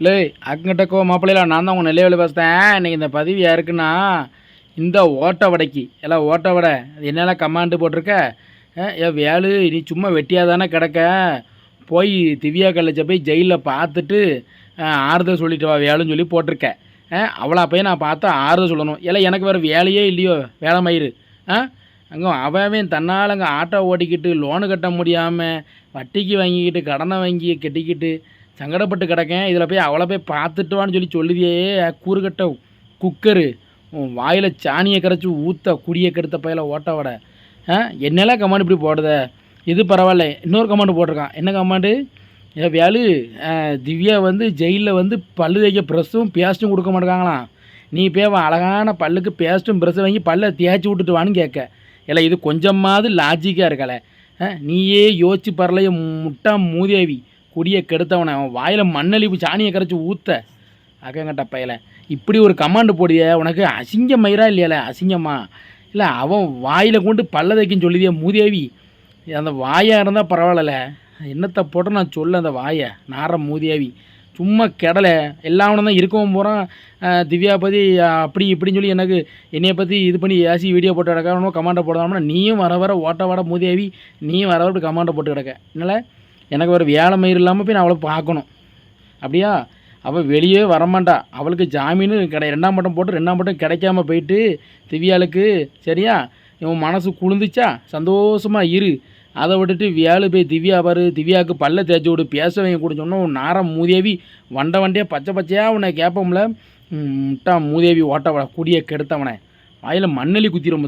இல்லை அங்கிட்டக்கோ மாப்பிள்ளையில நான் தான் உங்கள் நிலையில் பேசுகிறேன் இன்றைக்கி இந்த பதிவு யாருக்குன்னா இந்த ஓட்ட வடைக்கு எல்லாம் ஓட்ட வடை அது என்னெல்லாம் கமாண்டு போட்டிருக்க? ஏ வேலு நீ சும்மா வெட்டியாக தானே கிடக்க? போய் திவ்யா கல்லச்ச போய் ஜெயிலில் பார்த்துட்டு ஆறுதல் சொல்லிட்டு வா வேலுன்னு சொல்லி போட்டிருக்க. அஹ், அவளை போய் நான் பார்த்தா ஆறுதல் சொல்லணும். இல்லை எனக்கு வேறு வேலையே இல்லையோ வேலை மயிறு. ஆ அங்கே அவன் தன்னால் அங்கே ஆட்டோ ஓட்டிக்கிட்டு லோனு கட்ட முடியாமல் வட்டிக்கு வாங்கிக்கிட்டு கடனை வாங்கி கட்டிக்கிட்டு சங்கடப்பட்டு கிடக்கேன். இதில் போய் அவளை போய் பார்த்துட்டுவான்னு சொல்லி சொல்லுதியே கூறுகட்ட குக்கரு உன் வாயில் சாணியை கரைச்சி ஊற்ற குடியை கெடுத்த பையில ஓட்ட வடை. ஆ என்னெல்லாம் கமாண்ட் இப்படி போடுத? இது பரவாயில்ல. இன்னொரு கமாண்டு போட்டிருக்கான். என்ன கமாண்டு? ஏ வேலு திவ்யா வந்து ஜெயிலில் வந்து பல்லு தேய்க்க ப்ரெஸ்ஸும் பேஸ்ட்டும் கொடுக்க மாட்டேங்காங்களாம். நீ போய் அழகான பல்லுக்கு பேஸ்ட்டும் ப்ரெஸ்ஸும் வாங்கி பல்லை தேய்ச்சி விட்டுட்டு வான்னு கேட்க. இல்லை இது கொஞ்சமாவது லாஜிக்காக இருக்கல. ஆ, நீயே யோசிச்சு பரலையே முட்டா மூதேவி. குடியை கெடுத்தவனை அவன் வாயில் மண்ணழிப்பு சாணியை கரைச்சி ஊற்ற அக்கங்கட்ட பையல. இப்படி ஒரு கமாண்டு போடிய உனக்கு அசிங்க மயிரா இல்லையால? அசிங்கமா? இல்லை அவன் வாயில் கொண்டு பல்ல தைக்கும் சொல்லுதிய மூதேவி. அந்த வாயாக இருந்தால் பரவாயில்ல என்னத்தை போட்டு நான் சொல்ல அந்த வாயை? நார மூதேவி. சும்மா கெடலை. எல்லாவனும் தான் இருக்கவும் போகிறான் திவ்யா பற்றி அப்படி இப்படின்னு சொல்லி எனக்கு என்னையை பற்றி இது பண்ணி ஏசி வீடியோ போட்டு கிடக்கணும் கமாண்டை போடாமனா நீயும் வர வர ஓட்ட வாட மூதேவி. நீயும் வர வர கமாண்டை போட்டு கிடக்க. என்னால்? எனக்கு ஒரு வேலை மயிர் இல்லாமல் போய் நான் அவளை பார்க்கணும். அப்படியா? அவள் வெளியே வரமாட்டா. அவளுக்கு ஜாமீனு கிடை ரெண்டாம் பட்டம் போட்டு ரெண்டாம் பட்டம் கிடைக்காம போயிட்டு திவ்யாளுக்கு சரியா? இவன் மனசு குளிந்துச்சா சந்தோஷமாக இரு. அதை விட்டுட்டு வியாழு போய் திவ்யா பாரு. திவ்யாவுக்கு பல்ல தேய்ச்சி விடு. பேச வைங்க கூட சொன்னால் உன் நாரம் மூதேவி வண்டை வண்டியாக பச்சை பச்சையாக உன்னை கேட்போம்ல முட்டா மூதேவி ஓட்ட குடியை கெடுத்தவனை. வாயில் மண்ணெலி குத்திரும்